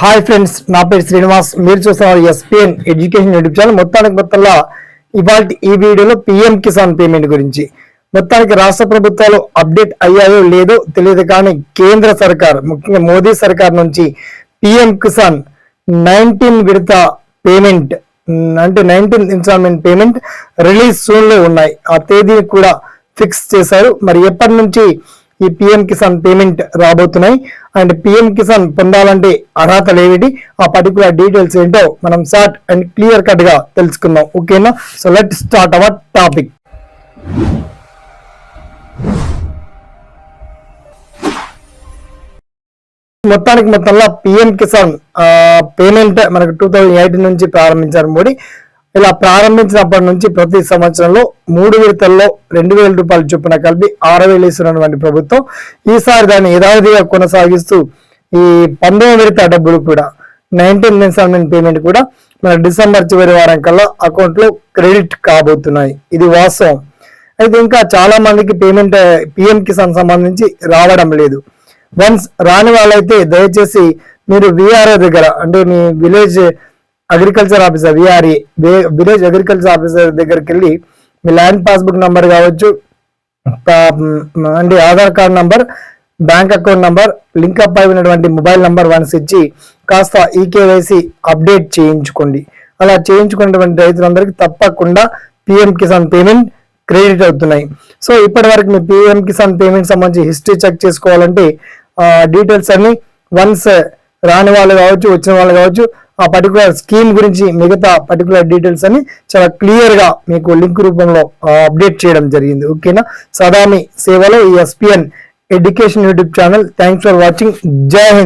Hi friends నా పేరు శ్రీనివాస్. మీరు చూస్తున్నారు ఎస్పీఎన్ ఎడ్యుకేషన్ యూట్యూబ్ ఛానల్. మొత్తానికి మొత్తంలో ఇవాళ ఈ వీడియోలో పిఎం కిసాన్ పేమెంట్ గురించి. మొత్తానికి రాష్ట్ర ప్రభుత్వాలు అప్డేట్ అయ్యాయో లేదో తెలియదు కానీ కేంద్ర సర్కార్ ముఖ్యంగా మోదీ సర్కార్ నుంచి పిఎం కిసాన్ నైన్టీన్ విడత పేమెంట్ అంటే నైన్టీన్ ఇన్స్టాల్మెంట్ పేమెంట్ రిలీజ్ సూన్లో ఉన్నాయి. ఆ తేదీని కూడా ఫిక్స్ చేశారు. మరి ఎప్పటి నుంచి ఈ పిఎం కిసాన్ పేమెంట్ రాబోతున్నాయి. అండ్ పిఎం కిసాన్ పొందాలంటే అర్హతలు ఏమిటి ఆ పర్టికులర్ డీటెయిల్స్ ఏంటో మనం షార్ట్ అండ్ క్లియర్ కట్గా తెలుసుకుందాం. ఓకేనా so let start our topic మొత్తానికి మొత్తంలో పిఎం కిసాన్ పేమెంట్ మనకు టూ థౌజండ్ ఎయిటీన్ నుంచి ప్రారంభించారు మోడీ. ఇలా ప్రారంభించినప్పటి నుంచి ప్రతి సంవత్సరంలో మూడు విడతల్లో రెండు వేల రూపాయల చొప్పున కలిపి ఆరు వేలు ఇస్తున్నటువంటి ప్రభుత్వం ఈసారి దాన్ని యథావిధిగా కొనసాగిస్తూ ఈ పంతొమ్మిది విడత డబ్బులు కూడా నైన్టీన్ ఇన్స్టాల్మెంట్ పేమెంట్ కూడా మన డిసెంబర్ చివరి వారం కల్లా అకౌంట్లో క్రెడిట్ కాబోతున్నాయి. ఇది వాస్తవం. అయితే ఇంకా చాలా మందికి పేమెంట్ పిఎం కిసాన్ సంబంధించి రావడం లేదు. వన్స్ రాని వాళ్ళైతే దయచేసి మీరు విఆర్ఓ దగ్గర అంటే మీ village agriculture officer VRA village agriculture officer దగ్గరికి వెళ్ళి మీ ల్యాండ్ పాస్బుక్ నంబర్ కావచ్చు అంటే Aadhaar card number bank account number link up అయి ఉన్నటువంటి మొబైల్ నంబర్ వన్స్ ఇచ్చి కాస్త ఈకేవైసీ అప్డేట్ చేయించుకోండి. అలా చేయించుకున్నటువంటి రైతులందరికీ తప్పకుండా పిఎం కిసాన్ పేమెంట్ క్రెడిట్ అవుతున్నాయి. సో ఇప్పటి వరకు మీ పిఎం కిసాన్ పేమెంట్ సంబంధించి హిస్టరీ చెక్ చేసుకోవాలంటే డీటెయిల్స్ అన్ని వన్స్ రాని వాళ్ళు కావచ్చు వచ్చిన వాళ్ళు కావచ్చు ఆ పర్టికులర్ స్కీమ్ గురించి మిగతా పర్టికులర్ డీటెయిల్స్ అన్ని చాలా క్లియర్గా మీకు లింక్ రూపంలో అప్డేట్ చేయడం జరిగింది. ఓకేనా సదాని సేవలో ఈ SPN education YouTube channel. Thanks for watching జై హింద్.